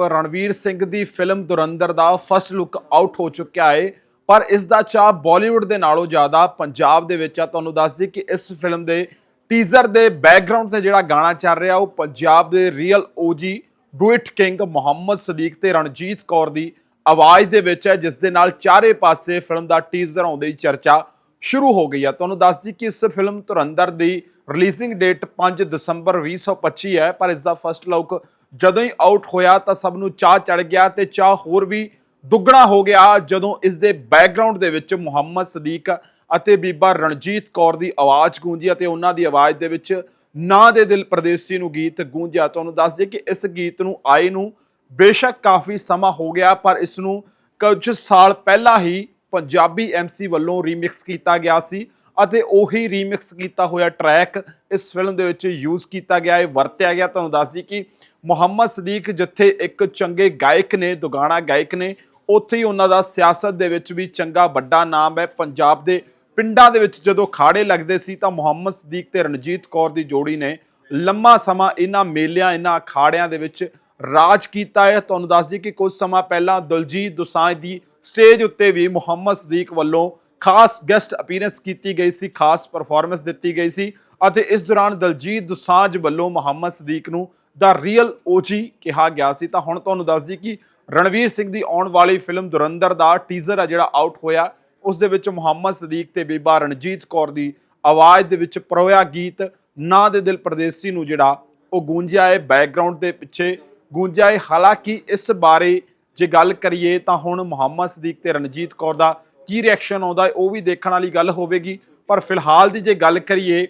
ਰਣਵੀਰ ਸਿੰਘ ਦੀ ਫਿਲਮ ਦੁਰੰਦਰ ਦਾ first look out ਹੋ ਚੁੱਕਿਆ ਹੈ ਪਰ ਇਸ ਦਾ ਚਾਹ ਬਾਲੀਵੁੱਡ ਦੇ ਨਾਲੋਂ ਜ਼ਿਆਦਾ ਪੰਜਾਬ ਦੇ ਵਿੱਚ ਆ। ਤੁਹਾਨੂੰ ਦੱਸ ਦਈਏ ਕਿ ਇਸ ਫਿਲਮ ਦੇ ਟੀਜ਼ਰ ਦੇ ਬੈਕਗ੍ਰਾਉਂਡ ਤੇ ਜਿਹੜਾ ਗਾਣਾ ਚੱਲ ਰਿਹਾ, ਉਹ ਪੰਜਾਬ ਦੇ real OG duet king Muhammad Sadiq ਤੇ ਰਣਜੀਤ ਕੌਰ ਦੀ ਆਵਾਜ਼ ਦੇ ਵਿੱਚ ਹੈ, ਜਿਸ ਦੇ ਨਾਲ ਚਾਰੇ ਪਾਸੇ ਫਿਲਮ ਦਾ ਟੀਜ਼ਰ ਆਉਂਦੇ ਹੀ ਚਰਚਾ ਸ਼ੁਰੂ ਹੋ ਗਈ ਆ। ਤੁਹਾਨੂੰ ਦੱਸ ਦਈਏ ਕਿ ਇਸ ਫਿਲਮ ਤੁਰੰਦਰ ਦੀ ਰਿਲੀਜ਼ਿੰਗ ਡੇਟ 5 ਦਸੰਬਰ 2025 ਹੈ, ਪਰ ਇਸ ਦਾ ਫਸਟ ਲੁੱਕ ਜਦੋਂ ਹੀ ਆਊਟ ਹੋਇਆ ਤਾਂ ਸਭ ਨੂੰ ਚਾਹ ਚੜ ਗਿਆ ਤੇ ਚਾਹ ਹੋਰ ਵੀ ਦੁੱਗਣਾ ਹੋ ਗਿਆ ਜਦੋਂ ਇਸ ਦੇ ਬੈਕਗ੍ਰਾਉਂਡ ਦੇ ਵਿੱਚ ਮੁਹੰਮਦ ਸਦੀਕ ਅਤੇ ਬੀਬਾ ਰਣਜੀਤ ਕੌਰ ਦੀ ਆਵਾਜ਼ ਗੂੰਜੀ ਅਤੇ ਉਹਨਾਂ ਦੀ ਆਵਾਜ਼ ਦੇ ਵਿੱਚ ਨਾ ਦੇ ਦਿਲ ਪਰਦੇਸੀ ਨੂੰ ਗੀਤ ਗੂੰਜਿਆ। ਤੁਹਾਨੂੰ ਦੱਸ ਦਈਏ ਕਿ ਇਸ ਗੀਤ ਨੂੰ ਆਏ ਨੂੰ ਬੇਸ਼ੱਕ ਕਾਫੀ ਸਮਾਂ ਹੋ ਗਿਆ, ਪਰ ਇਸ ਨੂੰ ਕੁਝ ਸਾਲ ਪਹਿਲਾਂ ਹੀ ਪੰਜਾਬੀ ਐਮਸੀ ਵੱਲੋਂ ਰੀਮਿਕਸ ਕੀਤਾ ਗਿਆ ਸੀ। ਅਤੇ ਉਹੀ ਰੀਮਿਕਸ ਕੀਤਾ ਹੋਇਆ ਟਰੈਕ ਇਸ ਫਿਲਮ ਦੇ ਵਿੱਚ ਯੂਜ਼ ਕੀਤਾ ਗਿਆ ਹੈ ਵਰਤਿਆ ਗਿਆ। ਤੁਹਾਨੂੰ ਦੱਸ ਦਈਏ ਕਿ ਮੁਹੰਮਦ ਸਦੀਕ ਜਿੱਥੇ ਇੱਕ ਚੰਗੇ ਗਾਇਕ ਨੇ, ਦੁਗਾਣਾ ਗਾਇਕ ਨੇ, ਉੱਥੇ ਹੀ ਉਹਨਾਂ ਦਾ ਸਿਆਸਤ ਦੇ ਵਿੱਚ ਵੀ ਚੰਗਾ ਵੱਡਾ ਨਾਮ ਹੈ। ਪੰਜਾਬ ਦੇ ਪਿੰਡਾਂ ਦੇ ਵਿੱਚ ਜਦੋਂ ਖਾੜੇ ਲੱਗਦੇ ਸੀ ਤਾਂ ਮੁਹੰਮਦ ਸਦੀਕ ਤੇ ਰਣਜੀਤ ਕੌਰ ਦੀ ਜੋੜੀ ਨੇ ਲੰਮਾ ਸਮਾਂ ਇਹਨਾਂ ਮੇਲਿਆਂ, ਇਹਨਾਂ ਅਖਾੜਿਆਂ ਦੇ ਵਿੱਚ ਰਾਜ ਕੀਤਾ ਹੈ। ਤੁਹਾਨੂੰ ਦੱਸ ਦਈਏ ਕਿ ਕੁਝ ਸਮਾਂ ਪਹਿਲਾਂ ਦਲਜੀਤ ਦੋਸਾਂਝ ਦੀ ਸਟੇਜ ਉੱਤੇ ਵੀ ਮੁਹੰਮਦ ਸਦੀਕ ਵੱਲੋਂ ਖਾਸ ਗੈਸਟ ਅਪੀਅਰੈਂਸ ਕੀਤੀ ਗਈ ਸੀ, ਖਾਸ ਪਰਫਾਰਮੈਂਸ ਦਿੱਤੀ ਗਈ ਸੀ ਅਤੇ ਇਸ ਦੌਰਾਨ ਦਲਜੀਤ ਦੁਸਾਂਝ ਵੱਲੋਂ ਮੁਹੰਮਦ ਸਦੀਕ ਨੂੰ ਦਾ ਰੀਅਲ ਓਜੀ ਕਿਹਾ ਗਿਆ ਸੀ। ਤਾਂ ਹੁਣ ਤੁਹਾਨੂੰ ਦੱਸ ਦਈਏ ਕਿ ਰਣਵੀਰ ਸਿੰਘ ਦੀ ਆਉਣ ਵਾਲੀ ਫਿਲਮ ਦੁਰੰਦਰ ਦਾ ਟੀਜ਼ਰ ਆ ਜਿਹੜਾ ਆਊਟ ਹੋਇਆ। ਉਸ ਦੇ ਵਿੱਚ ਮੁਹੰਮਦ ਸਦੀਕ ਤੇ ਬੀਬਾ ਰਣਜੀਤ ਕੌਰ ਦੀ ਆਵਾਜ਼ ਦੇ ਵਿੱਚ ਪਰੋਇਆ ਗੀਤ, ਨਾ ਦੇ ਦਿਲ ਪਰਦੇਸੀ ਨੂੰ ਜਿਹੜਾ ਉਹ ਗੂੰਜਿਆ ਹੈ। ਬੈਕਗ੍ਰਾਉਂਡ ਦੇ ਪਿੱਛੇ ਗੂੰਜਿਆ ਹੈ। ਹਾਲਾਂਕਿ ਇਸ ਬਾਰੇ ਜੇ ਗੱਲ ਕਰੀਏ ਤਾਂ ਹੁਣ ਮੁਹੰਮਦ ਸਦੀਕ ਤੇ ਰਣਜੀਤ ਕੌਰ ਦਾ ਕੀ ਰਿਐਕਸ਼ਨ ਆਉਂਦਾ ਹੈ, ਉਹ ਵੀ ਦੇਖਣ ਵਾਲੀ ਗੱਲ ਹੋਵੇਗੀ। ਪਰ ਫਿਲਹਾਲ ਦੀ ਜੇ ਗੱਲ ਕਰੀਏ,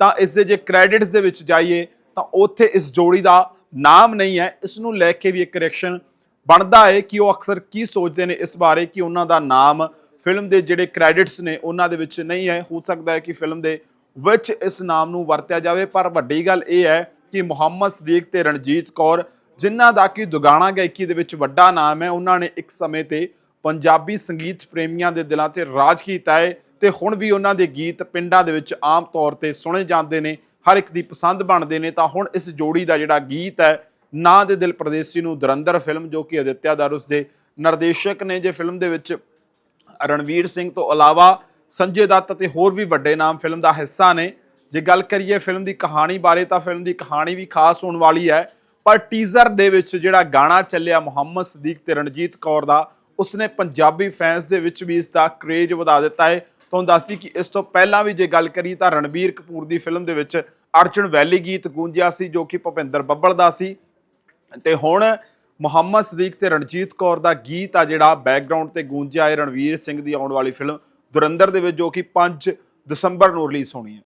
ਤਾਂ ਇਸ ਦੇ ਜੇ ਕ੍ਰੈਡਿਟਸ ਦੇ ਵਿੱਚ ਜਾਈਏ, ਤਾਂ ਉੱਥੇ ਇਸ ਜੋੜੀ ਦਾ ਨਾਮ ਨਹੀਂ ਹੈ। ਇਸ ਨੂੰ ਲੈ ਕੇ ਵੀ ਇੱਕ ਰਿਐਕਸ਼ਨ ਬਣਦਾ ਹੈ ਕਿ ਉਹ ਅਕਸਰ ਕੀ ਸੋਚਦੇ ਨੇ ਇਸ ਬਾਰੇ, ਕਿ ਉਹਨਾਂ ਦਾ ਨਾਮ ਫਿਲਮ ਦੇ ਜਿਹੜੇ ਕ੍ਰੈਡਿਟਸ ਨੇ, ਉਹਨਾਂ ਦੇ ਵਿੱਚ ਨਹੀਂ ਹੈ। ਹੋ ਸਕਦਾ ਹੈ ਕਿ ਫਿਲਮ ਦੇ ਵਿੱਚ ਇਸ ਨਾਮ ਨੂੰ ਵਰਤਿਆ ਜਾਵੇ। ਪਰ ਵੱਡੀ ਗੱਲ ਇਹ ਹੈ ਕਿ ਮੁਹੰਮਦ ਸਦੀਕ ਤੇ ਰਣਜੀਤ ਕੌਰ, ਜਿਨ੍ਹਾਂ ਦਾ ਕਿ ਦੁਗਾਣਾ ਗਾਇਕੀ ਦੇ ਵਿੱਚ ਵੱਡਾ ਨਾਮ ਹੈ, ਉਹਨਾਂ ਨੇ ਇੱਕ ਸਮੇਂ ਤੇ ਪੰਜਾਬੀ ਸੰਗੀਤ ਪ੍ਰੇਮੀਆਂ ਦੇ ਦਿਲਾਂ ਤੇ ਰਾਜ ਕੀਤਾ ਹੈ ਤੇ ਹੁਣ ਵੀ ਉਹਨਾਂ ਦੇ ਗੀਤ ਪਿੰਡਾਂ ਦੇ ਵਿੱਚ ਆਮ ਤੌਰ ਤੇ ਸੁਣੇ ਜਾਂਦੇ ਨੇ, ਹਰ ਇੱਕ ਦੀ ਪਸੰਦ ਬਣਦੇ ਨੇ, ਤਾਂ ਹੁਣ ਇਸ ਜੋੜੀ ਦਾ ਜਿਹੜਾ ਗੀਤ ਹੈ, ਨਾ ਦੇ ਦਿਲ ਪਰਦੇਸੀ ਨੂੰ ਦੁਰੰਦਰ ਫਿਲਮ ਜੋ ਕਿ ਅਦਿੱਤਿਆ ਦਾਰੁਸ ਦੇ ਨਿਰਦੇਸ਼ਕ ਨੇ, ਜੇ ਫਿਲਮ ਦੇ ਵਿੱਚ ਰਣਵੀਰ ਸਿੰਘ ਤੋਂ ਇਲਾਵਾ ਸੰਜੇ ਦੱਤ ਅਤੇ ਹੋਰ ਵੀ ਵੱਡੇ ਨਾਮ ਫਿਲਮ ਦਾ ਹਿੱਸਾ ਨੇ। ਜੇ ਗੱਲ ਕਰੀਏ ਫਿਲਮ ਦੀ ਕਹਾਣੀ ਬਾਰੇ, ਤਾਂ ਫਿਲਮ ਦੀ ਕਹਾਣੀ ਵੀ ਖਾਸ ਹੋਣ ਵਾਲੀ ਹੈ, ਪਰ ਟੀਜ਼ਰ ਦੇ ਵਿੱਚ ਜਿਹੜਾ ਗਾਣਾ ਚੱਲਿਆ ਮੁਹੰਮਦ ਸਦੀਕ ਤੇ ਰਣਜੀਤ ਕੌਰ ਦਾ ਉਸਨੇ ਪੰਜਾਬੀ ਫੈਨਸ ਦੇ ਵਿੱਚ ਵੀ ਇਸ ਦਾ ਕਰੇਜ ਵਧਾ ਦਿੱਤਾ ਹੈ। ਤੁਹਾਨੂੰ ਦੱਸਦੀ ਕਿ ਇਸ ਤੋਂ ਪਹਿਲਾਂ ਵੀ ਜੇ ਗੱਲ ਕਰੀ ਤਾਂ ਰਣਬੀਰ ਕਪੂਰ ਦੀ ਫਿਲਮ ਦੇ ਵਿੱਚ ਅਰਜੁਨ ਵੈਲੀ ਗੀਤ ਗੂੰਜਿਆ ਸੀ, ਜੋ ਕਿ ਭੁਪਿੰਦਰ ਬੱਬਲ ਦਾ ਸੀ। ਤੇ ਹੁਣ ਮੁਹੰਮਦ ਸਦੀਕ ਤੇ ਰਣਜੀਤ ਕੌਰ ਦਾ ਗੀਤ ਆ ਜਿਹੜਾ ਬੈਕਗ੍ਰਾਉਂਡ ਤੇ ਗੂੰਜਿਆ ਹੈ ਰਣਵੀਰ ਸਿੰਘ ਦੀ ਆਉਣ ਵਾਲੀ ਫਿਲਮ ਦੁਰੰਦਰ ਦੇ ਵਿੱਚ, ਜੋ ਕਿ 5 ਦਸੰਬਰ ਨੂੰ ਰਿਲੀਜ਼ ਹੋਣੀ ਹੈ।